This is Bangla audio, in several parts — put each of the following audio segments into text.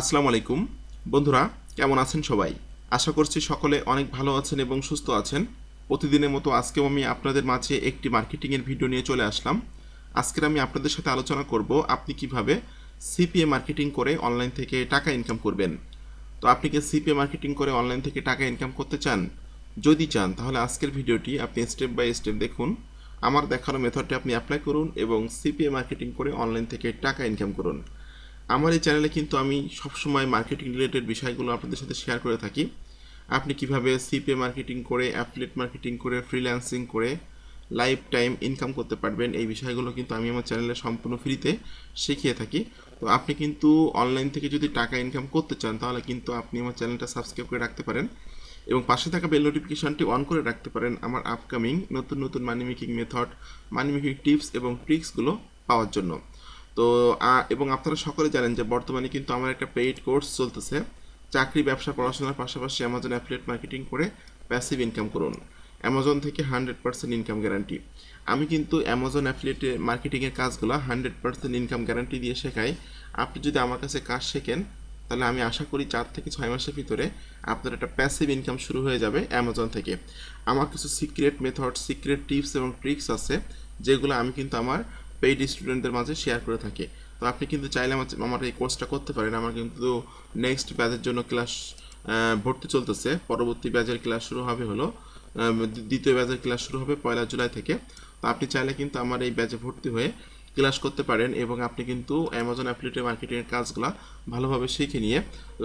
আসসালামু আলাইকুম। বন্ধুরা, কেমন আছেন সবাই? আশা করছি সকলে অনেক ভালো আছেন এবং সুস্থ আছেন। প্রতিদিনের মতো আজকেও আমি আপনাদের মাঝে একটি মার্কেটিংয়ের ভিডিও নিয়ে চলে আসলাম। আজকের আমি আপনাদের সাথে আলোচনা করব আপনি কীভাবে সিপিএ মার্কেটিং করে অনলাইন থেকে টাকা ইনকাম করবেন। তো আপনি কি সিপিএ মার্কেটিং করে অনলাইন থেকে টাকা ইনকাম করতে চান? যদি চান, তাহলে আজকের ভিডিওটি আপনি স্টেপ বাই স্টেপ দেখুন। আমার দেখানো মেথডটি আপনি অ্যাপ্লাই করুন এবং সিপিএ মার্কেটিং করে অনলাইন থেকে টাকা ইনকাম করুন। আমার এই চ্যানেলে কিন্তু আমি সবসময় মার্কেটিং রিলেটেড বিষয়গুলো আপনাদের সাথে শেয়ার করে থাকি। আপনি কীভাবে সিপিএ মার্কেটিং করে অ্যাফিলেট মার্কেটিং করে ফ্রিল্যান্সিং করে লাইফ টাইম ইনকাম করতে পারবেন, এই বিষয়গুলো কিন্তু আমি আমার চ্যানেলে সম্পূর্ণ ফ্রিতে শিখিয়ে থাকি। তো আপনি কিন্তু অনলাইন থেকে যদি টাকা ইনকাম করতে চান, তাহলে কিন্তু আপনি আমার চ্যানেলটা সাবস্ক্রাইব করে রাখতে পারেন এবং পাশে থাকা বেল নোটিফিকেশনটি অন করে রাখতে পারেন আমার আপকামিং নতুন নতুন money making method money making tips এবং ট্রিক্সগুলো পাওয়ার জন্য। তো এবং আপনারা সকলে জানেন যে বর্তমানে কিন্তু আমার একটা পেইড কোর্স চলতেছে। চাকরি, ব্যবসা, পড়াশোনার পাশাপাশি অ্যামাজন অ্যাফিলিয়েট মার্কেটিং করে প্যাসিভ ইনকাম করুন। অ্যামাজন থেকে হান্ড্রেড পার্সেন্ট ইনকাম গ্যারান্টি আমি কিন্তু অ্যামাজন অ্যাফিলিয়েট মার্কেটিংয়ের কাজগুলো হান্ড্রেড পার্সেন্ট ইনকাম গ্যারান্টি দিয়ে শেখাই। আপনি যদি আমার কাছে কাজ শেখেন, তাহলে আমি আশা করি চার থেকে ছয় মাসের ভিতরে আপনার একটা প্যাসিভ ইনকাম শুরু হয়ে যাবে অ্যামাজন থেকে। আমার কিছু সিক্রেট মেথড সিক্রেট টিপস এবং ট্রিক্স আছে, যেগুলো আমি কিন্তু আমার পেইড স্টুডেন্টদের মাঝে শেয়ার করে থাকি। তো আপনি কিন্তু চাইলে আমার এই কোর্সটা করতে পারেন। আমার কিন্তু নেক্সট ব্যাচের জন্য ক্লাস ভর্তি চলতেছে। পরবর্তী ব্যাচের ক্লাস শুরু হবে হলো দ্বিতীয় ব্যাচের ক্লাস শুরু হবে পয়লা জুলাই থেকে। তো আপনি চাইলে কিন্তু আমার এই ব্যাচে ভর্তি হয়ে ক্লাস করতে পারেন এবং আপনি কিন্তু অ্যামাজন অ্যাফিলিয়েট মার্কেটিংয়ের কাজগুলো ভালোভাবে শিখে নিয়ে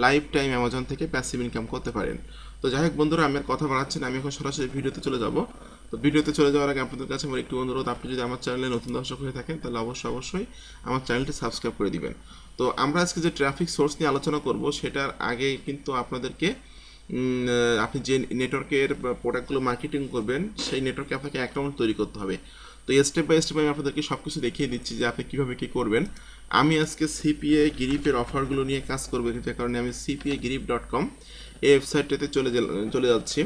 লাইফ টাইম অ্যামাজন থেকে প্যাসিভ ইনকাম করতে পারেন। তো যাই হোক বন্ধুরা, আমি কথা বাড়াচ্ছি না। আমি এখন সরাসরি ভিডিওতে চলে যাব। তো ভিডিওতে চলে যাওয়ার আগে আপনাদের কাছে আমার একটু অনুরোধ, আপনি যদি আমার চ্যানেলে নতুন দর্শক হয়ে থাকেন, তাহলে অবশ্যই অবশ্যই আমার চ্যানেলটি সাবস্ক্রাইব করে দিবেন। তো আমরা আজকে যে ট্রাফিক সোর্স নিয়ে আলোচনা করব, সেটার আগে কিন্তু আপনাদেরকে আপনি যে নেটওয়ার্কের প্রোডাক্টগুলো মার্কেটিং করবেন, সেই নেটওয়ার্কে আপনাকে অ্যাকাউন্ট তৈরি করতে হবে। তো স্টেপ বাই স্টেপ আমি আপনাদেরকে সব কিছু দেখিয়ে দিচ্ছি যে আপনি কীভাবে কী করবেন। আমি আজকে সিপিএ গ্রিপের অফারগুলো নিয়ে কাজ করব, যে কারণে আমি সিপিএ গ্রিপ ডট কম এই ওয়েবসাইটটাতে চলে চলে যাচ্ছি।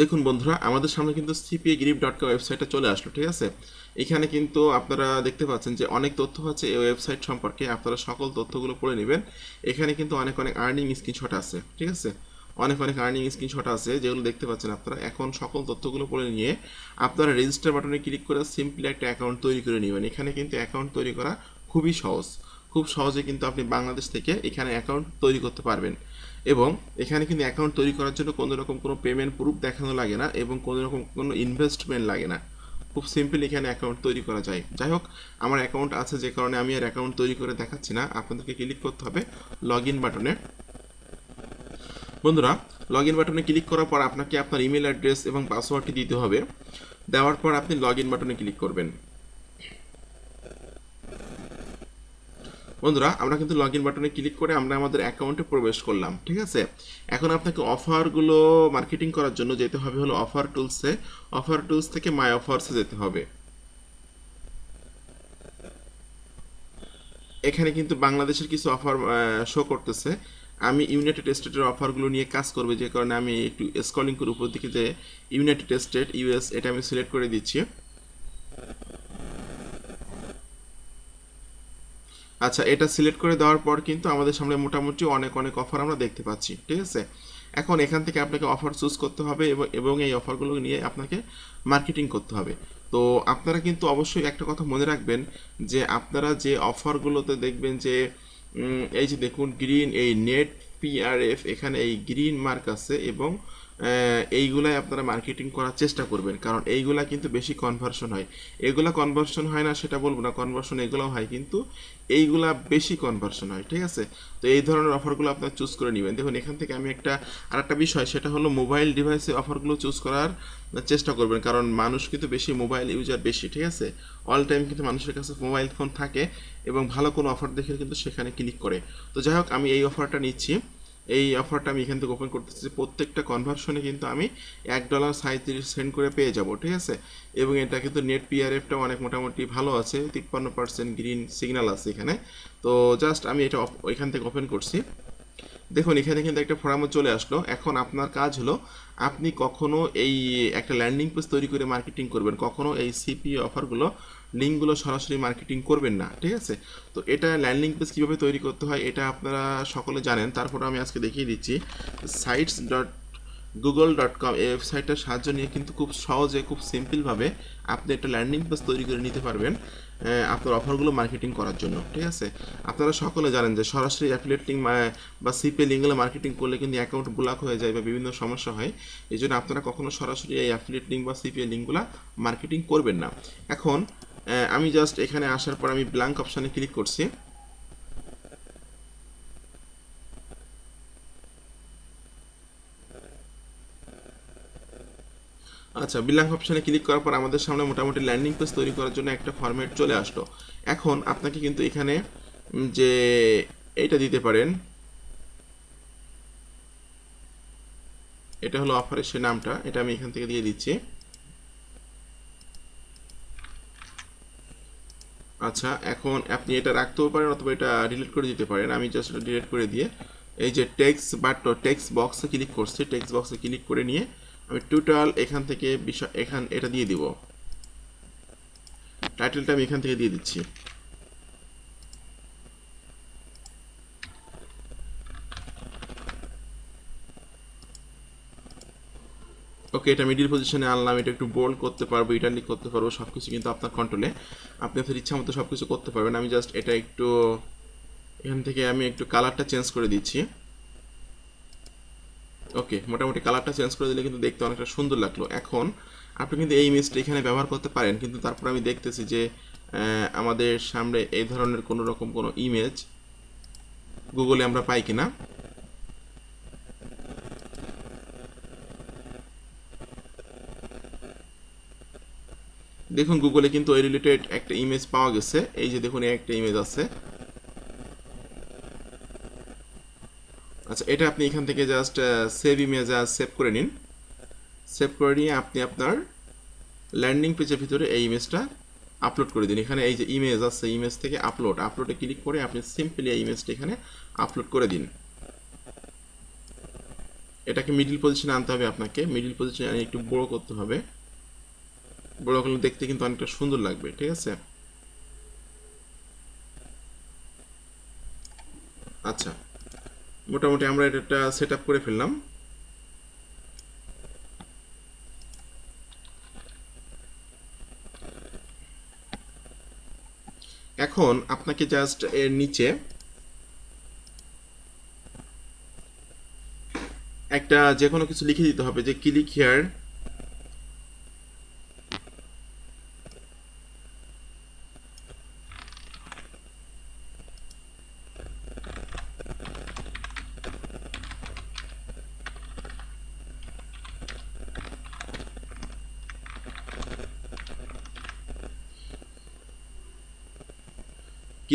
দেখুন বন্ধুরা, আমাদের সামনে কিন্তু সিপিএ গ্রিপ ডট কম ওয়েবসাইটটা চলে আসলো, ঠিক আছে? এখানে কিন্তু আপনারা দেখতে পাচ্ছেন যে অনেক তথ্য আছে এই ওয়েবসাইট সম্পর্কে, আপনারা সকল তথ্যগুলো পড়ে নেবেন। এখানে কিন্তু অনেক অনেক আর্নিং স্ক্রিনশট আছে, ঠিক আছে? অনেক অনেক আর্নিং স্ক্রিনশট আছে, যেগুলো দেখতে পাচ্ছেন আপনারা। এখন সকল তথ্যগুলো পড়ে নিয়ে আপনারা রেজিস্টার বাটনে ক্লিক করে সিম্পলি একটা অ্যাকাউন্ট তৈরি করে নেবেন। এখানে কিন্তু অ্যাকাউন্ট তৈরি করা খুবই সহজ। খুব সহজে কিন্তু আপনি বাংলাদেশ থেকে এখানে অ্যাকাউন্ট তৈরি করতে পারবেন। এবং এখানে কিন্তু অ্যাকাউন্ট তৈরি করার জন্য কোনো রকম কোনো পেমেন্ট প্রুফ দেখানো লাগে না এবং কোনো রকম কোনো ইনভেস্টমেন্ট লাগে না। খুব সিম্পল এখানে অ্যাকাউন্ট তৈরি করা যায়। যাই হোক, আমার অ্যাকাউন্ট আছে যে কারণে আমি আর অ্যাকাউন্ট তৈরি করে দেখাচ্ছি না। আপনাদেরকে ক্লিক করতে হবে লগ ইন বাটনে বন্ধুরা লগ ইন বাটনে ক্লিক করার পর আপনাকে আপনার ইমেল অ্যাড্রেস এবং পাসওয়ার্ডটি দিতে হবে। দেওয়ার পর আপনি লগ ইন বাটনে ক্লিক করবেন। বন্ধুরা, আমরা কিন্তু লগ ইন বাটনে ক্লিক করে আমরা আমাদের অ্যাকাউন্টে প্রবেশ করলাম, ঠিক আছে? এখন আপনাকে অফারগুলো মার্কেটিং করার জন্য যেতে হবে হলো অফার টুলসে অফার টুলস থেকে মাই অফার্সে যেতে হবে। এখানে কিন্তু বাংলাদেশের কিছু অফার শো করতেছে। আমি ইউনাইটেড স্টেটের অফারগুলো নিয়ে কাজ করবে, যে কারণে আমি একটু স্কলিং করে উপর দিকে যে ইউনাইটেড স্টেট ইউএস এটা আমি সিলেক্ট করে দিচ্ছি। আচ্ছা এটা সিলেক্ট করে দেওয়ার পর কিন্তু আমাদের সামনে মোটামুটি অনেক অনেক অফার আমরা দেখতে পাচ্ছি, ঠিক আছে? এখন এখান থেকে আপনাকে অফার চুজ করতে হবে এবং এই অফারগুলো নিয়ে আপনাকে মার্কেটিং করতে হবে। তো আপনারা কিন্তু অবশ্যই একটা কথা মনে রাখবেন যে আপনারা যে অফারগুলোতে দেখবেন যে এই যে দেখুন গ্রিন এই নেট পিআরএফ এখানে এই গ্রিন মার্ক আছে এবং এইগুলাই আপনারা মার্কেটিং করার চেষ্টা করবেন, কারণ এইগুলা কিন্তু বেশি কনভার্সন হয়। এগুলা কনভার্সন হয় না, সেটা বলব না কনভার্সন এগুলোও হয়, কিন্তু এইগুলা বেশি কনভার্সন হয়, ঠিক আছে? তো এই ধরনের অফারগুলো আপনারা চুজ করে নেবেন। দেখুন, এখান থেকে আমি একটা, আরেকটা বিষয়, সেটা হলো মোবাইল ডিভাইসে অফারগুলো চুজ করার চেষ্টা করবেন, কারণ মানুষ কিন্তু বেশি মোবাইল ইউজার বেশি, ঠিক আছে? অল টাইম কিন্তু মানুষের কাছে মোবাইল ফোন থাকে এবং ভালো কোনো অফার দেখে কিন্তু সেখানে ক্লিক করে। তো যাই হোক, আমি এই অফারটা নিচ্ছি। এই অফারটা আমি এখান থেকে ওপেন করতেছি। প্রত্যেকটা কনভার্সনে কিন্তু আমি এক ডলার সাঁত্রিশ সেন্ড করে পেয়ে যাব, ঠিক আছে? এবং এটা কিন্তু নেট পিআরএফটা অনেক মোটামুটি ভালো আছে, তিপ্পান্ন পার্সেন্ট গ্রিন সিগন্যাল আছে এখানে। তো জাস্ট আমি এটা এখান থেকে ওপেন করছি। দেখুন, এখানে কিন্তু একটা ফোরামও চলে আসলো। এখন আপনার কাজ হলো, আপনি কখনো এই একটা ল্যান্ডিং পেজ তৈরি করে মার্কেটিং করবেন। কখনো এই সিপি অফারগুলো লিঙ্কগুলো সরাসরি মার্কেটিং করবেন না, ঠিক আছে? তো এটা ল্যান্ডিং পেজ কীভাবে তৈরি করতে হয়, এটা আপনারা সকলে জানেন। তারপর আমি আজকে দেখিয়ে দিচ্ছি। Sites dot Google dot com এই ওয়েবসাইটটার সাহায্য নিয়ে কিন্তু খুব সহজে, খুব সিম্পলভাবে আপনি একটা ল্যান্ডিং পেজ তৈরি করে নিতে পারবেন। আপনার অফারগুলো মার্কেটিং করার জন্য, ঠিক আছে? আপনারা সকলে জানেন যে সরাসরি অ্যাফিলেট বা সিপে লিঙ্কগুলো মার্কেটিং করলে কিন্তু অ্যাকাউন্ট ব্লক হয়ে যায় বা বিভিন্ন সমস্যা হয়। এই জন্য আপনারা কখনো সরাসরি এই অ্যাফিলেট লিঙ্ক বা সিপিএ লিঙ্কগুলো মার্কেটিং করবেন না। এখন আমি জাস্ট এখানে আসার পর আমি ব্ল্যাঙ্ক অপশানে ক্লিক করছি। আচ্ছা বিলাঙ্ক অপশানে ক্লিক করার পর আমাদের সামনে মোটামুটি ল্যান্ডিং পেজ তৈরি করার জন্য একটা ফরম্যাট চলে আসলো। এখন আপনাকে কিন্তু এখানে যে এইটা দিতে পারেন, এটা হলো অফারের সে নামটা, এটা আমি এখান থেকে দিয়ে দিচ্ছি। আচ্ছা এখন আপনি এটা রাখতেও পারেন অথবা এটা ডিলিট করে দিতে পারেন। আমি জাস্ট এটা ডিলিট করে দিয়ে, এই যে টেক্সট বাট টেক্সট বক্সে ক্লিক করছি টেক্সট বক্সে ক্লিক করে নিয়ে আমি টোটাল এখান থেকে বিষয়, এখান, এটা দিয়ে দিব। টাইটেলটা আমি এখান থেকে দিয়ে দিচ্ছি। ওকে এটা মিডিল পজিশনে আনলাম, এটা একটু বোল্ড করতে পারব ইটালিক করতে পারব সব কিছু কিন্তু আপনার কন্ট্রোলে আপনি আপনার ইচ্ছা মতো সব কিছু করতে পারবেন। আমি জাস্ট এটা একটু, এখান থেকে আমি একটু কালারটা চেঞ্জ করে দিচ্ছি। ওকে মোটামুটি কালারটা চেঞ্জ করে দিলে কিন্তু দেখতে অনেকটা সুন্দর লাগল। এখন আপনি কিন্তু এই ইমেজটা এখানে ব্যবহার করতে পারেন, কিন্তু তারপর আমি দেখতেছি যে আমাদের সামনে এই ধরনের কোনো রকম কোনো ইমেজ গুগলে আমরা পাই কিনা। দেখুন গুগলে কিন্তু ওই রিলেটেড একটা ইমেজ পাওয়া গেছে। এই যে দেখুন একটা ইমেজ আছে। আচ্ছা এটা আপনি এখান থেকে জাস্ট সেভ ইমেজ সেভ করে নিন। সেভ করে নিয়ে আপনি আপনার ল্যান্ডিং পেজের ভিতরে এই ইমেজটা আপলোড করে দিন। এখানে এই যে ইমেজ আছে ইমেজ থেকে আপলোড আপলোডে ক্লিক করে আপনি সিম্পলি এই ইমেজটা এখানে আপলোড করে দিন। এটাকে মিডিল পজিশনে আনতে হবে আপনাকে। মিডিল পজিশনে একটু বড় করতে হবে। বড় করলে দেখতে কিন্তু অনেকটা সুন্দর লাগবে, ঠিক আছে? আচ্ছা। মোটামুটি আমরা এটা সেট আপ করে ফেললাম। এখন আপনাকে জাস্ট এর নিচে একটা যে কোনো কিছু লিখে দিতে হবে যে click here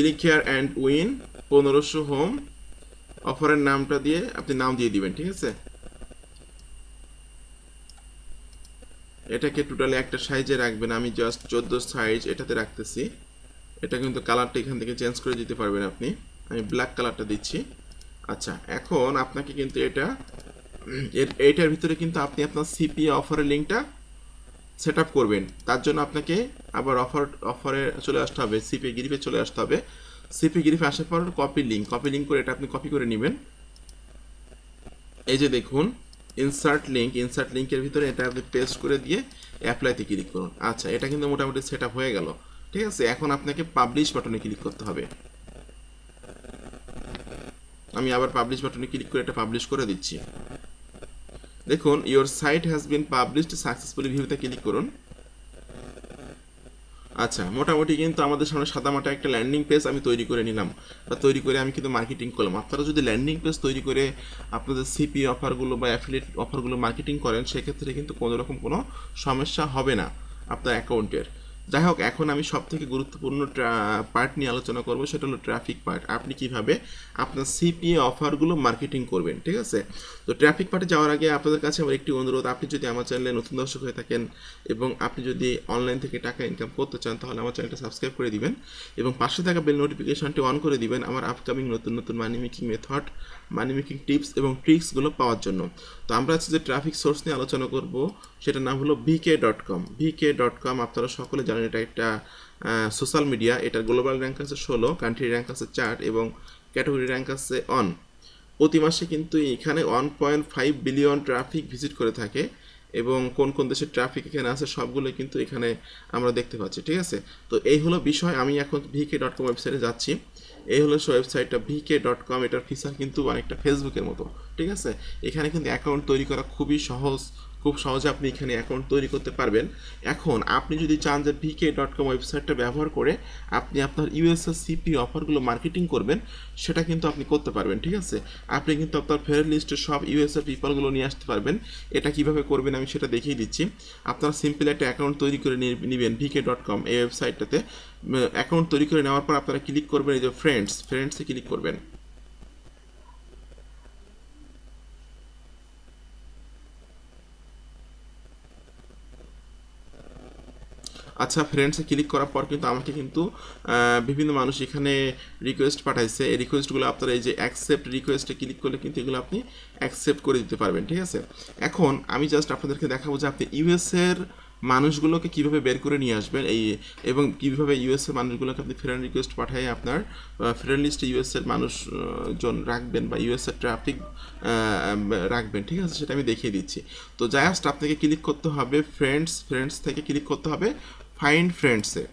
click here and win পনেরোশো হোম অফারের নামটা দিয়ে আপনি নাম দিয়ে দিবেন, ঠিক আছে? এটাকে টোটালি একটা সাইজে রাখবেন, আমি জাস্ট চোদ্দ সাইজ এটাতে রাখতেছি। এটা কিন্তু কালারটা এখান থেকে চেঞ্জ করে দিতে পারবেন আপনি। আমি ব্ল্যাক কালারটা দিচ্ছি। আচ্ছা এখন আপনাকে কিন্তু এটা, এর এইটার ভিতরে কিন্তু আপনি আপনার সিপিএ অফারের লিঙ্কটা সেট করবেন। তার জন্য আপনাকে আবার অফার অফারে চলে আসতে হবে সিপি গ্রিফে চলে আসতে হবে। সিপি গ্রিফে আসার পর কপি লিঙ্ক কপি লিঙ্ক করে এটা আপনি কপি করে নেবেন। এই যে দেখুন ইনসার্ট লিঙ্ক ইনসার্ট লিঙ্কের ভিতরে এটা আপনি পেস্ট করে দিয়ে অ্যাপ্লাইতে ক্লিক করুন। আচ্ছা এটা কিন্তু মোটামুটি সেট হয়ে গেল। ঠিক আছে, এখন আপনাকে পাবলিশ বাটনে ক্লিক করতে হবে। আমি আবার পাবলিশ বাটনে ক্লিক করে এটা পাবলিশ করে দিচ্ছি। দেখুন your site has been published successfully ভিউতে ক্লিক করুন। আচ্ছা মোটামুটি কিন্তু আমাদের সামনে সাদামাটা একটা ল্যান্ডিং পেজ আমি তৈরি করে নিলাম। বা তৈরি করে আমি কিন্তু মার্কেটিং করলাম। আপনারা যদি ল্যান্ডিং পেজ তৈরি করে আপনাদের সিপি অফারগুলো বা অ্যাফিলিয়েট অফারগুলো মার্কেটিং করেন, সেক্ষেত্রে কিন্তু কোনো রকম কোনো সমস্যা হবে না আপনার অ্যাকাউন্টের যাই হোক, এখন আমি সব থেকে গুরুত্বপূর্ণ পার্ট নিয়ে আলোচনা করব, সেটা হলো ট্রাফিক পার্ট আপনি কীভাবে আপনার সিপিএ অফারগুলো মার্কেটিং করবেন, ঠিক আছে? তো ট্রাফিক পার্টে যাওয়ার আগে আপনাদের কাছে আমার একটি অনুরোধ, আপনি যদি আমার চ্যানেলে নতুন দর্শক হয়ে থাকেন এবং আপনি যদি অনলাইন থেকে টাকা ইনকাম করতে চান, তাহলে আমার চ্যানেলটা সাবস্ক্রাইব করে দিবেন এবং পাশে থাকা বেল নোটিফিকেশনটি অন করে দিবেন আমার আপকামিং নতুন নতুন money making method money making tips এবং ট্রিক্সগুলো পাওয়ার জন্য। তো আমরা আজকে যে ট্রাফিক সোর্স নিয়ে আলোচনা করব, সেটার নাম হলো VK dot com VK dot com আপনারা সকলে জানেন এটা একটা সোশ্যাল মিডিয়া এটার গ্লোবাল র্যাঙ্ক আছে ষোলো কান্ট্রি র্যাঙ্ক আছে চার এবং ক্যাটাগরি র্যাঙ্ক আছে অন প্রতি মাসে কিন্তু এখানে one point five billion traffic visit করে থাকে এবং কোন কোন দেশের ট্রাফিক এখানে আছে সবগুলো কিন্তু এখানে আমরা দেখতে পাচ্ছি, ঠিক আছে? তো এই হলো বিষয়, আমি এখন ভিকে ডট কম ওয়েবসাইটে যাচ্ছি। এই হলো ওয়েবসাইটটা ভিকে ডট কম এটার ফিচার কিন্তু অনেকটা ফেসবুকের মতো, ঠিক আছে? এখানে কিন্তু অ্যাকাউন্ট তৈরি করা খুবই সহজ খুব সহজে আপনি এখানে অ্যাকাউন্ট তৈরি করতে পারবেন। এখন আপনি যদি চান যে ভিকে ডট কম ওয়েবসাইটটা ব্যবহার করে আপনি আপনার ইউএসএস সিপি অফারগুলো মার্কেটিং করবেন, সেটা কিন্তু আপনি করতে পারবেন, ঠিক আছে? আপনি কিন্তু আপনার ফেয়ার লিস্টে সব ইউএসএ পিপলগুলো নিয়ে আসতে পারবেন। এটা কীভাবে করবেন আমি সেটা দেখিয়ে দিচ্ছি। আপনারা সিম্পল একটা অ্যাকাউন্ট তৈরি করে নেবেন ভিকে ডট কম এই ওয়েবসাইটটাতে অ্যাকাউন্ট তৈরি করে নেওয়ার পর আপনারা ক্লিক করবেন এই যে ফ্রেন্ডস ফ্রেন্ডসে ক্লিক করবেন। আচ্ছা ফ্রেন্ডসে ক্লিক করার পর কিন্তু আমাকে কিন্তু বিভিন্ন মানুষ এখানে রিকোয়েস্ট পাঠাইছে। এই রিকোয়েস্টগুলো আপনারা এই যে অ্যাকসেপ্ট রিকোয়েস্টে ক্লিক করলে কিন্তু এগুলো আপনি অ্যাকসেপ্ট করে দিতে পারবেন, ঠিক আছে? এখন আমি জাস্ট আপনাদেরকে দেখাবো যে আপনি ইউএসের মানুষগুলোকে কীভাবে বের করে নিয়ে আসবেন, এই, এবং কীভাবে ইউএসএর মানুষগুলোকে আপনি ফ্রেন্ড রিকোয়েস্ট পাঠিয়ে আপনার ফ্রেন্ড লিস্টে ইউএসএর মানুষ জন রাখবেন বা ইউএসএর ট্রাফিক রাখবেন, ঠিক আছে? সেটা আমি দেখিয়ে দিচ্ছি। তো জাস্ট আপনাকে ক্লিক করতে হবে ফ্রেন্ডস ফ্রেন্ডস থেকে ক্লিক করতে হবে। ফাইন্ড ফ্রেন্ডসে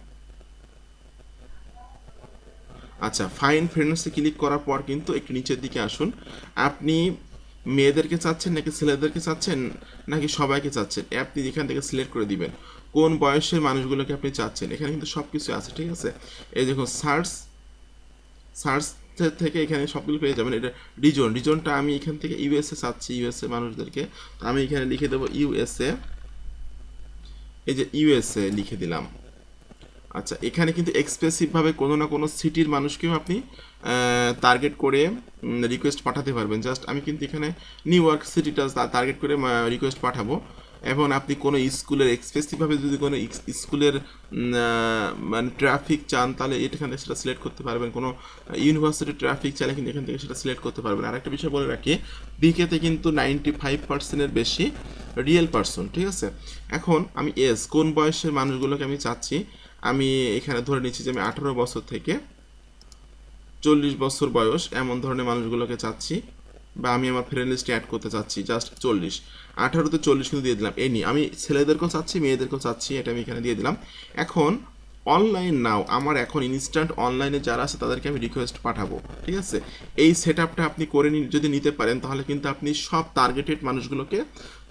আচ্ছা ফাইন ফ্রেন্ডসে ক্লিক করার পর কিন্তু একটু নিচের দিকে আসুন। আপনি মেয়েদেরকে চাচ্ছেন নাকি ছেলেদেরকে চাচ্ছেন নাকি সবাইকে চাচ্ছেন? আপনি এখান থেকে সিলেক্ট করে দিবেন। কোন বয়সের মানুষগুলোকে আপনি চাচ্ছেন? এখানে কিন্তু সব কিছু আছে, ঠিক আছে? এই দেখুন সার্চ সার্চ থেকে এখানে সবগুলো পেয়ে যাবেন। এটা রিজন রিজনটা আমি এখান থেকে ইউএসএ চাচ্ছি ইউএসএ মানুষদেরকে। তো আমি এখানে লিখে দেবো ইউএসএ এই যে ইউএসএ লিখে দিলাম। আচ্ছা এখানে কিন্তু এক্সপ্রেসিভভাবে কোনো না কোনো সিটির মানুষকেও আপনি টার্গেট করে রিকোয়েস্ট পাঠাতে পারবেন। জাস্ট আমি কিন্তু এখানে নিউ ইয়র্ক সিটিটা টার্গেট করে রিকোয়েস্ট পাঠাবো। এবং আপনি কোনো স্কুলের এক্সপ্রেসিভভাবে যদি কোনো স্কুলের মানে ট্রাফিক চান, তাহলে এখান থেকে সেটা সিলেক্ট করতে পারবেন। কোনো ইউনিভার্সিটি ট্রাফিক চাইলে কিন্তু এখান থেকে সেটা সিলেক্ট করতে পারবেন। আর একটা বিষয় বলে রাখি বিকেতে কিন্তু নাইনটি ফাইভ পার্সেন্টের বেশি রিয়েল পার্সন ঠিক আছে? এখন আমি এস কোন বয়সের মানুষগুলোকে আমি চাচ্ছি? আমি এখানে ধরে নিচ্ছি যে আমি আঠারো বছর থেকে চল্লিশ বছর বয়স এমন ধরনের মানুষগুলোকে চাচ্ছি। বা আমি আমার ফ্রেন্ড লিস্টে অ্যাড করতে চাচ্ছি জাস্ট চল্লিশ। আঠারোতে চল্লিশ কিন্তু দিয়ে দিলাম। এই নিয়ে, আমি ছেলেদেরকেও চাচ্ছি মেয়েদেরকেও চাচ্ছি, এটা আমি এখানে দিয়ে দিলাম। এখন অনলাইন নাও আমার এখন ইনস্ট্যান্ট অনলাইনে যারা আছে, তাদেরকে আমি রিকোয়েস্ট পাঠাবো, ঠিক আছে? এই সেট আপটা আপনি করে যদি নিতে পারেন, তাহলে কিন্তু আপনি সব টার্গেটেড মানুষগুলোকে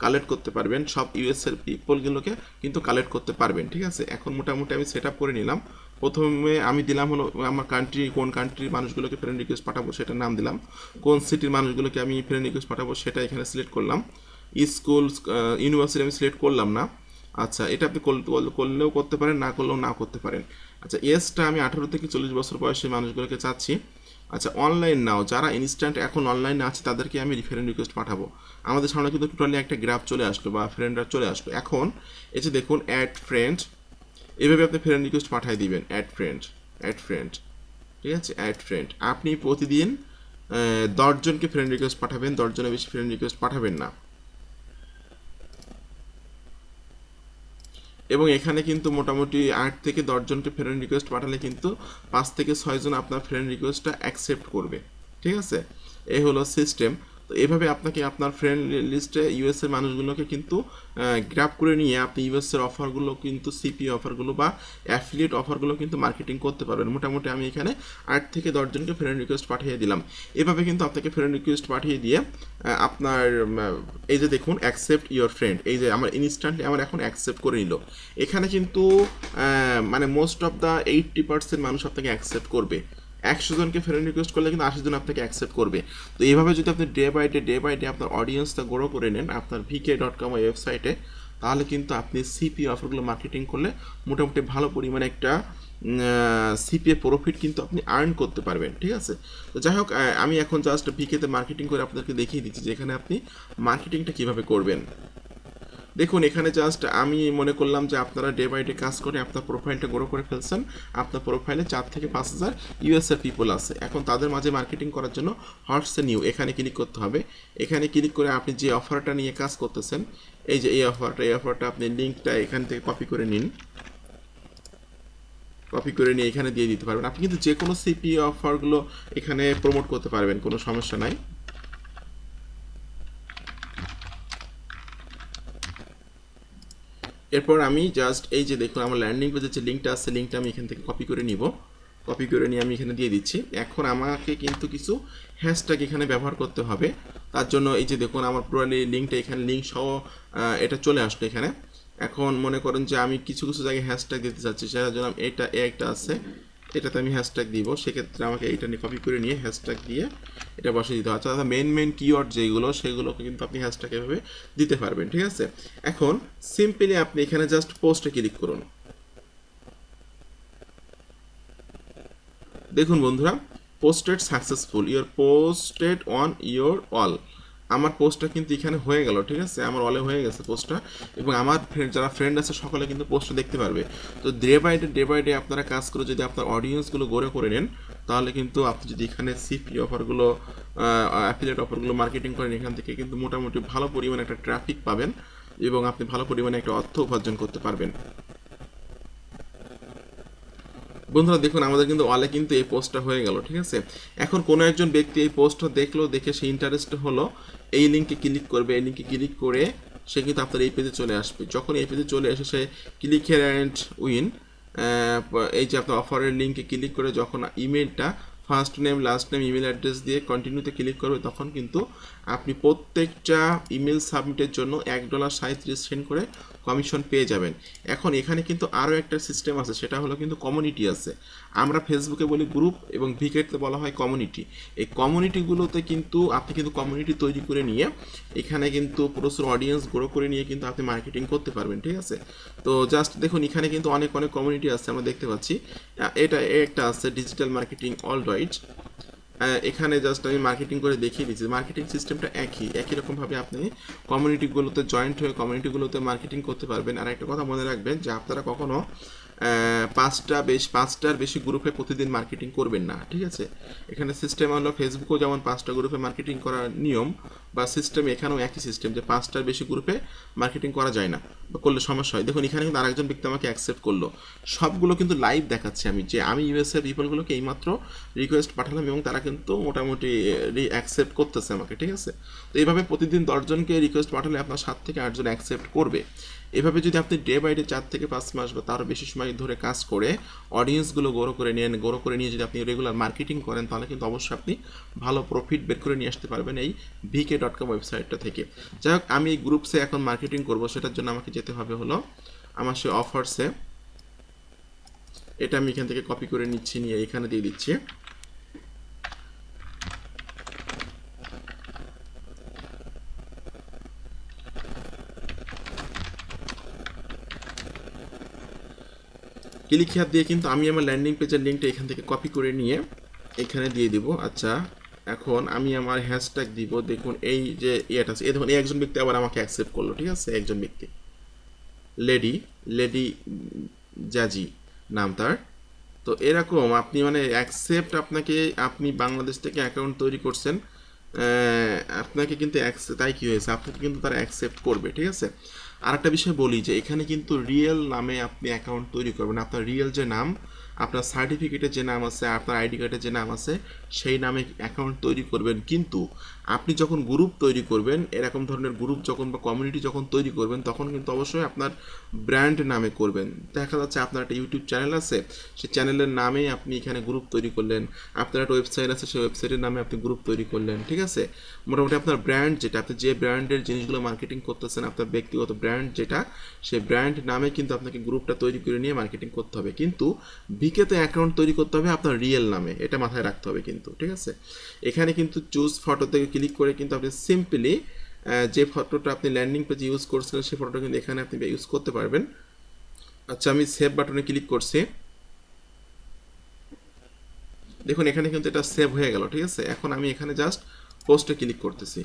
কালেক্ট করতে পারবেন, সব ইউএস এর পিপলগুলোকে কিন্তু কালেক্ট করতে পারবেন, ঠিক আছে? এখন মোটামুটি আমি সেট আপ করে নিলাম। প্রথমে আমি দিলাম হলো আমার কান্ট্রি কোন কান্ট্রির মানুষগুলোকে ফ্রেন্ড রিকোয়েস্ট পাঠাবো সেটার নাম দিলাম। কোন সিটির মানুষগুলোকে আমি ফ্রেন্ড রিকোয়েস্ট পাঠাবো সেটা এখানে সিলেক্ট করলাম। স্কুল ইউনিভার্সিটি আমি সিলেক্ট করলাম না। আচ্ছা এটা আপনি করল- করলেও করতে পারেন, না করলেও না করতে পারেন। আচ্ছা এসটা আমি আঠারো থেকে চল্লিশ বছর বয়সী মানুষগুলোকে চাচ্ছি। আচ্ছা অনলাইন নাও। যারা ইনস্ট্যান্ট এখন অনলাইনে আছে, তাদেরকে আমি ফ্রেন্ড রিকোয়েস্ট পাঠাবো। আমাদের সামনে কিন্তু টোটালি একটা গ্রাফ চলে আসলো বা ফ্রেন্ডরা চলে আসলো। এখন, এই যে দেখুন অ্যাড ফ্রেন্ড এভাবে আপনি ফ্রেন্ড রিকোয়েস্ট পাঠিয়ে দিবেন অ্যাড ফ্রেন্ড অ্যাড ফ্রেন্ড ঠিক আছে? অ্যাড ফ্রেন্ড আপনি প্রতিদিন দশজনকে ফ্রেন্ড রিকোয়েস্ট পাঠাবেন দশজনের বেশি ফ্রেন্ড রিকোয়েস্ট পাঠাবেন না। এবং এখানে কিন্তু মোটামুটি আট থেকে দশজনকে ফ্রেন্ড রিকোয়েস্ট পাঠালে কিন্তু পাঁচ থেকে ছয়জন আপনার ফ্রেন্ড রিকোয়েস্টটা অ্যাকসেপ্ট করবে। ঠিক আছে? এই হলো সিস্টেম তো এভাবে আপনাকে আপনার ফ্রেন্ড লিস্টে ইউএসের মানুষগুলোকে কিন্তু গ্র্যাপ করে নিয়ে আপনি ইউএসের অফারগুলো কিন্তু সিপি অফারগুলো বা অ্যাফিলিয়েট অফারগুলো কিন্তু মার্কেটিং করতে পারবেন। মোটামুটি আমি এখানে আট থেকে দশজনকে ফ্রেন্ড রিকোয়েস্ট পাঠিয়ে দিলাম। এভাবে কিন্তু আপনাকে ফ্রেন্ড রিকোয়েস্ট পাঠিয়ে দিয়ে আপনার এই যে দেখুন অ্যাকসেপ্ট ইওর ফ্রেন্ড এই যে আমার ইনস্ট্যান্টলি আমার এখন অ্যাকসেপ্ট করে নিল। এখানে কিন্তু মানে most of the eighty percent মানুষ আপনাকে অ্যাকসেপ্ট করবে। একশো জনকে ফ্রেন্ড রিকোয়েস্ট করলে কিন্তু আশি জন আপনাকে অ্যাকসেপ্ট করবে। তো এইভাবে যদি আপনি day by day day by day আপনার অডিয়েন্সটা গ্রো করে নেন, আপনার ভিকে ডট কম ওয়েবসাইটে তাহলে কিন্তু আপনি সিপি অফারগুলো মার্কেটিং করলে মোটামুটি ভালো পরিমাণে একটা সিপিএ প্রফিট কিন্তু আপনি আর্ন করতে পারবেন, ঠিক আছে? তো যাই হোক আমি এখন জাস্ট ভিকেতে মার্কেটিং করে আপনাদেরকে দেখিয়ে দিচ্ছি যেখানে আপনি মার্কেটিংটা কীভাবে করবেন। দেখুন, এখানে জাস্ট আমি মনে করলাম যে আপনারা ডে বাই ডে কাজ করে আপনার প্রোফাইলটা গ্রো করে ফেলছেন। আপনার প্রোফাইলে চার থেকে পাঁচ হাজার ইউএসএর পিপল আছে। এখন তাদের মাঝে মার্কেটিং করার জন্য হটসে নিউ এখানে ক্লিক করতে হবে। এখানে ক্লিক করে আপনি যে অফারটা নিয়ে কাজ করতেছেন, এই যে এই অফারটা এই অফারটা আপনি লিঙ্কটা এখান থেকে কপি করে নিন। কপি করে নিয়ে এখানে দিয়ে দিতে পারবেন। আপনি কিন্তু যে কোনো সিপি অফারগুলো এখানে প্রমোট করতে পারবেন, কোনো সমস্যা নাই। এরপর আমি জাস্ট এই যে দেখুন আমার ল্যান্ডিং পেজের যে লিঙ্কটা আছে লিঙ্কটা আমি এখান থেকে কপি করে নিব। কপি করে নিয়ে আমি এখানে দিয়ে দিচ্ছি। এখন আমাকে কিন্তু কিছু হ্যাশট্যাগ এখানে ব্যবহার করতে হবে। তার জন্য এই যে দেখুন আমার পুরো লিঙ্কটা এখানে লিঙ্ক সহ এটা চলে আসলো এখানে। এখন মনে করেন যে আমি কিছু কিছু জায়গায় হ্যাশট্যাগ দিতে চাচ্ছি সেটার জন্য এটা, এ একটা আছে। এটাতে আমি হ্যাশট্যাগ দিব। সেক্ষেত্রে আমাকে এইটা নিয়ে কপি করে নিয়ে হ্যাশট্যাগ দিয়ে এটা বসে দিতে হবে। অর্থাৎ মেন মেন কিওয়ার্ড যেগুলো, সেগুলোকে কিন্তু আপনি হ্যাশট্যাগ এভাবে দিতে পারবেন, ঠিক আছে? এখন সিম্পলি আপনি এখানে জাস্ট পোস্টে ক্লিক করুন। দেখুন বন্ধুরা posted successful your posted on your all আমার পোস্টটা কিন্তু এখানে হয়ে গেল, ঠিক আছে? আমার অলে হয়ে গেছে পোস্টটা এবং আমার ফ্রেন্ড যারা ফ্রেন্ড আছে সকলে কিন্তু পোস্টটা দেখতে পারবে। তো day by day day by day আপনারা কাজ করে যদি আপনার অডিয়েন্সগুলো গড়ে করে নেন, তাহলে কিন্তু আপনি যদি এখানে সিপি অফারগুলো অ্যাফিলিয়েট অফারগুলো মার্কেটিং করেন, এখান থেকে কিন্তু মোটামুটি ভালো পরিমাণে একটা ট্রাফিক পাবেন এবং আপনি ভালো পরিমাণে একটা অর্থ উপার্জন করতে পারবেন। বন্ধুরা, দেখুন, আমাদের কিন্তু অলে কিন্তু এই পোস্টটা হয়ে গেল, ঠিক আছে? এখন কোনো একজন ব্যক্তি এই পোস্টটা দেখল, দেখে সে ইন্টারেস্ট হলো এই লিঙ্কে ক্লিক করবে, এই লিঙ্কে ক্লিক করে সে কিন্তু আপনার এই পেজে চলে আসবে। যখন এই পেজে চলে এসে সে ক্লিক হেয়ার অ্যান্ড উইন এই যে আপনার অফারের লিঙ্কে ক্লিক করে যখন ইমেলটা first name last name email address দিয়ে কন্টিনিউতে ক্লিক করবে, তখন কিন্তু আপনি প্রত্যেকটা ইমেল সাবমিটের জন্য এক ডলার সাঁত্রিশ সেন্ট করে কমিশন পেয়ে যাবেন। এখন এখানে কিন্তু আরও একটা সিস্টেম আছে, সেটা হলো কিন্তু কমিউনিটি আছে। আমরা ফেসবুকে বলি গ্রুপ এবং ভিকেটতে বলা হয় কমিউনিটি এই কমিউনিটিগুলোতে কিন্তু আপনি কিন্তু কমিউনিটি তৈরি করে নিয়ে এখানে কিন্তু প্রচুর অডিয়েন্স গ্রো করে নিয়ে কিন্তু আপনি মার্কেটিং করতে পারবেন, ঠিক আছে? তো জাস্ট দেখুন, এখানে কিন্তু অনেক অনেক কমিউনিটি আছে, আমরা দেখতে পাচ্ছি। এটা একটা আছে ডিজিটাল মার্কেটিং অল রাইট এখানে জাস্ট আমি মার্কেটিং করে দেখিয়ে দিচ্ছি। মার্কেটিং সিস্টেমটা একই একই রকমভাবে আপনি কমিউনিটিগুলোতে জয়েন্ট হয়ে কমিউনিটিগুলোতে মার্কেটিং করতে পারবেন। আর একটা কথা মনে রাখবেন যে আপনারা কখনো আহ, পাঁচটা বেশ, পাঁচটার বেশি গ্রুপে প্রতিদিন মার্কেটিং করবেন না, ঠিক আছে? এখানে সিস্টেম হলো ফেসবুকেও যেমন পাঁচটা গ্রুপে মার্কেটিং করার নিয়ম, বা সিস্টেম এখানেও একই সিস্টেম যে পাঁচটার বেশি গ্রুপে মার্কেটিং করা যায় না, বা করলে সমস্যা হয়। দেখুন, এখানে কিন্তু আরেকজন ব্যক্তি আমাকে অ্যাকসেপ্ট করল। সবগুলো কিন্তু লাইভ দেখাচ্ছে আমি, যে আমি ইউএসএ পিপলগুলোকে এইমাত্র রিকোয়েস্ট পাঠালাম এবং তারা কিন্তু মোটামুটি অ্যাকসেপ্ট করতেছে আমাকে, ঠিক আছে? তো এইভাবে প্রতিদিন দশজনকে রিকোয়েস্ট পাঠালে আপনার সাত থেকে আটজন অ্যাকসেপ্ট করবে। এভাবে যদি আপনি ডে বাই ডে চার থেকে পাঁচ মাস বা তারও বেশি সময় ধরে কাজ করে অডিয়েন্সগুলো গড়ো করে নেন গড়ো করে নিয়ে যদি আপনি রেগুলার মার্কেটিং করেন, তাহলে কিন্তু অবশ্যই আপনি ভালো প্রফিট বের করে নিয়ে আসতে পারবেন এই ভিকে ডট কম ওয়েবসাইটটা থেকে। যাই হোক, আমি এই গ্রুপসে এখন মার্কেটিং করব, সেটার জন্য আমাকে যেতে হবে হলো আমার সে অফার্সে এটা আমি এখান থেকে কপি করে নিচ্ছি, নিয়ে এখানে দিয়ে দিচ্ছি। ক্লিক হেয়ার দিয়ে কিন্তু আমি আমার ল্যান্ডিং পেজের লিঙ্কটা এখান থেকে কপি করে নিয়ে এখানে দিয়ে দিব। আচ্ছা এখন আমি আমার হ্যাশট্যাগ দিব। দেখুন, এই যে ইয়েটা আছে, এই দেখুন, এই একজন ব্যক্তি আবার আমাকে অ্যাকসেপ্ট করল, ঠিক আছে? একজন ব্যক্তি। লেডি লেডি জাজি নাম তার। তো এরকম আপনি মানে অ্যাকসেপ্ট আপনাকে, আপনি বাংলাদেশ থেকে অ্যাকাউন্ট তৈরি করছেন। আপনাকে কিন্তু তাই কি হয়েছে? আপনাকে কিন্তু তারা অ্যাকসেপ্ট করবে, ঠিক আছে? আর একটা বিষয় বলি যে, এখানে কিন্তু রিয়েল নামে আপনি অ্যাকাউন্ট তৈরি করবেন। আপনার রিয়েল যে নাম আপনার সার্টিফিকেটে যে নাম আছে, আপনার আইডি কার্ডে যে নাম আছে, সেই নামে অ্যাকাউন্ট তৈরি করবেন। কিন্তু আপনি যখন গ্রুপ তৈরি করবেন, এরকম ধরনের গ্রুপ যখন বা কমিউনিটি যখন তৈরি করবেন, তখন কিন্তু অবশ্যই আপনার ব্র্যান্ড নামে করবেন। দেখা যাচ্ছে আপনার একটা ইউটিউব চ্যানেল আছে, সেই চ্যানেলের নামেই আপনি এখানে গ্রুপ তৈরি করলেন। আপনার একটা ওয়েবসাইট আছে, সেই ওয়েবসাইটের নামে আপনি গ্রুপ তৈরি করলেন, ঠিক আছে? মোটামুটি আপনার ব্র্যান্ড যেটা, আপনি যে ব্র্যান্ডের জিনিসগুলো মার্কেটিং করতেছেন, আপনার ব্যক্তিগত ব্র্যান্ড যেটা, সেই ব্র্যান্ড নামে কিন্তু আপনাকে গ্রুপটা তৈরি করে নিয়ে মার্কেটিং করতে হবে। কিন্তু ভিকেতে অ্যাকাউন্ট তৈরি করতে হবে? আপনার রিয়েল নামে। এটা মাথায় রাখতে হবে কিন্তু, ঠিক আছে? এখানে কিন্তু চুজ ফটো থেকে ক্লিক করে কিন্তু আপনি সিম্পলি যে ফটোটা আপনি ল্যান্ডিং পেজে ইউজ করছিলেন, সেই ফটোটা কিন্তু এখানে আপনি ইউজ করতে পারবেন। আচ্ছা আমি সেভ বাটনে ক্লিক করছি। দেখুন, এখানে কিন্তু এটা সেভ হয়ে গেল, ঠিক আছে? এখন আমি এখানে জাস্ট পোস্টে ক্লিক করতেছি।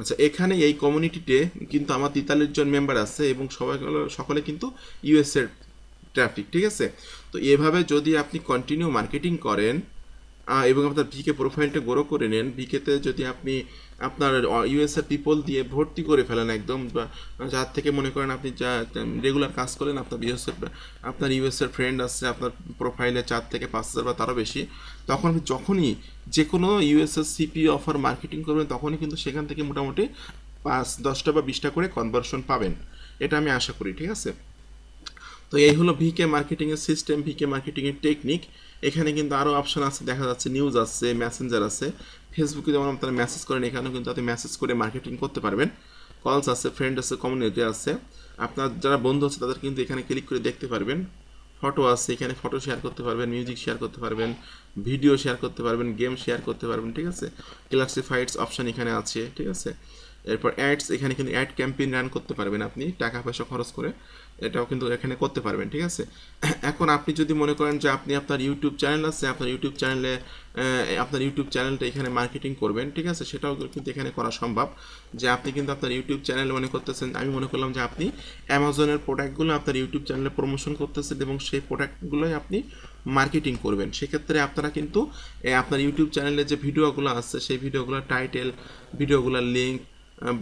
আচ্ছা এখানে এই কমিউনিটিতে কিন্তু আমার তেতাল্লিশ জন মেম্বার আছে এবং সবাই সকলে কিন্তু ইউএসএর ট্রাফিক ঠিক আছে? তো এভাবে যদি আপনি কন্টিনিউ মার্কেটিং করেন এবং আপনার ভিকে প্রোফাইলটা গ্রো করে নেন ভিকেতে যদি আপনি আপনার ইউএসএ পিপল দিয়ে ভর্তি করে ফেলেন একদম যার থেকে মনে করেন আপনি যা রেগুলার কাজ করেন, আপনার ইউএসএ আপনার ইউএসএর ফ্রেন্ড আছে, আপনার প্রোফাইলে চার থেকে পাঁচ হাজার বা তারও বেশি, তখন আপনি যখনই যে কোনো ইউএসএস সিপি অফার মার্কেটিং করবেন, তখনই কিন্তু সেখান থেকে মোটামুটি পাঁচ, দশটা বা বিশটা করে কনভার্সন পাবেন। এটা আমি আশা করি, ঠিক আছে? তো এই হলো ভিকে মার্কেটিংয়ের সিস্টেম ভিকে মার্কেটিংয়ের টেকনিক এখানে কিন্তু আরও অপশন আছে, দেখা যাচ্ছে নিউজ আছে মেসেঞ্জার আছে ফেসবুকে যেমন আপনারা মেসেজ করেন, এখানেও কিন্তু আপনি মেসেজ করে মার্কেটিং করতে পারবেন। কলস আছে ফ্রেন্ড আছে কমিউনিটি আছে আপনার যারা বন্ধু আছে, তাদের কিন্তু এখানে ক্লিক করে দেখতে পারবেন। ফটো আছে এখানে ফটো শেয়ার করতে পারবেন মিউজিক শেয়ার করতে পারবেন ভিডিও শেয়ার করতে পারবেন গেম শেয়ার করতে পারবেন, ঠিক আছে? ক্লাসিফাইডস অপশন এখানে আছে, ঠিক আছে? এরপর অ্যাডস এখানে কিন্তু অ্যাড ক্যাম্পেইন রান করতে পারবেন আপনি টাকা পয়সা খরচ করে। এটাও কিন্তু এখানে করতে পারবেন, ঠিক আছে? এখন আপনি যদি মনে করেন যে আপনি আপনার ইউটিউব চ্যানেল আছে, আপনার ইউটিউব চ্যানেলে আপনার ইউটিউব চ্যানেলটা এখানে মার্কেটিং করবেন, ঠিক আছে? সেটাও কিন্তু এখানে করা সম্ভব। যে আপনি কিন্তু আপনার ইউটিউব চ্যানেল মনে করতেছেন, আমি মনে করলাম যে আপনি অ্যামাজনের প্রোডাক্টগুলো আপনার ইউটিউব চ্যানেলে প্রমোশন করতেছেন এবং সেই প্রোডাক্টগুলোই আপনি মার্কেটিং করবেন। সেক্ষেত্রে আপনারা কিন্তু আপনার ইউটিউব চ্যানেলে যে ভিডিওগুলো আছে, সেই ভিডিওগুলোর টাইটেল ভিডিওগুলোর লিঙ্ক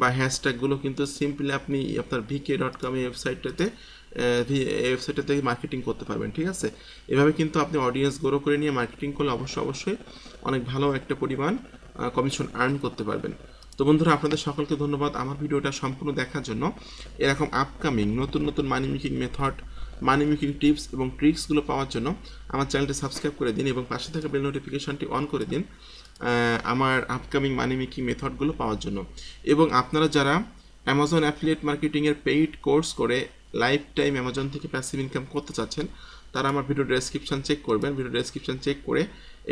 বা হ্যাশট্যাগুলো কিন্তু সিম্পলি আপনি আপনার ভিকে ডট কম এই ওয়েবসাইটটাতে মার্কেটিং করতে পারবেন, ঠিক আছে? এভাবে কিন্তু আপনি অডিয়েন্স গ্রো করে নিয়ে মার্কেটিং করলে অবশ্যই অবশ্যই অনেক ভালো একটা পরিমাণ কমিশন আর্ন করতে পারবেন। তো বন্ধুরা, আপনাদের সকলকে ধন্যবাদ আমার ভিডিওটা সম্পূর্ণ দেখার জন্য। এরকম আপকামিং নতুন নতুন money making method money making tips এবং ট্রিক্সগুলো পাওয়ার জন্য আমার চ্যানেলটি সাবস্ক্রাইব করে দিন এবং পাশে থাকা বেল নোটিফিকেশনটি অন করে দিন। আমার আপকামিং মানি মেকিং মেথডগুলো পাওয়ার জন্য। এবং আপনারা যারা অ্যামাজন অ্যাফিলিয়েট মার্কেটিংয়ের পেইড কোর্স করে লাইফ টাইম অ্যামাজন থেকে প্যাসিভ ইনকাম করতে চাচ্ছেন, তারা আমার ভিডিও ডেসক্রিপশন চেক করবেন। ভিডিও ডেসক্রিপশন চেক করে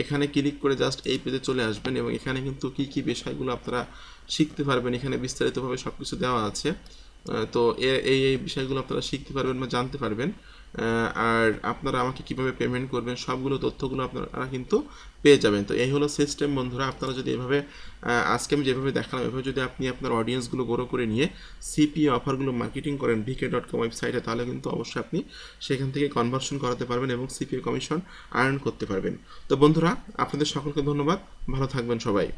এখানে ক্লিক করে জাস্ট এই পেজে চলে আসবেন এবং এখানে কিন্তু কী কী বিষয়গুলো আপনারা শিখতে পারবেন, এখানে বিস্তারিতভাবে সব কিছু দেওয়া আছে। তো এই এই বিষয়গুলো আপনারা শিখতে পারবেন বা জানতে পারবেন। আর আপনারা আমাকে কীভাবে পেমেন্ট করবেন, সবগুলো তথ্যগুলো আপনারা কিন্তু পেয়ে যাবেন। তো এই হলো সিস্টেম বন্ধুরা, আপনারা যদি এভাবে আজকে আমি যেভাবে দেখালাম, এভাবে যদি আপনি আপনার অডিয়েন্সগুলো গ্রো করে নিয়ে সিপি অফারগুলো মার্কেটিং করেন ভিকে ডট কম ওয়েবসাইটে তাহলে কিন্তু অবশ্যই আপনি সেখান থেকে কনভার্সন করাতে পারবেন এবং সিপি কমিশন আর্ন করতে পারবেন। তো বন্ধুরা, আপনাদের সকলকে ধন্যবাদ, ভালো থাকবেন সবাই।